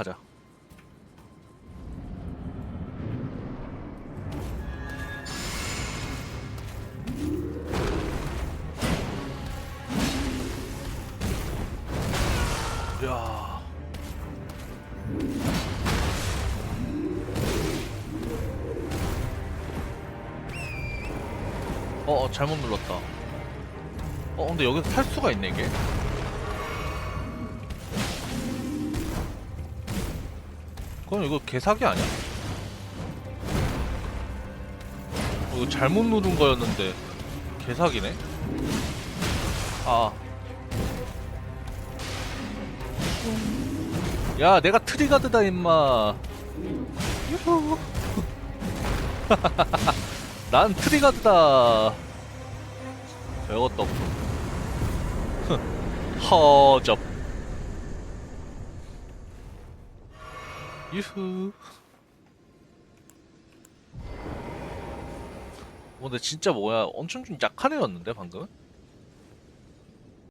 시작하자. 야. 어, 어, 잘못 눌렀다. 어, 근데 여기서 탈 수가 있네, 이게. 그럼 이거 개사기 아니야? 어, 이거 잘못 누른 거였는데 개사기네? 아. 야, 내가 트리가드다, 임마. 유후. 난 트리가드다. 없고. 허접. 유후. 어, 근데 진짜 뭐야? 엄청 좀 약한 애였는데 방금?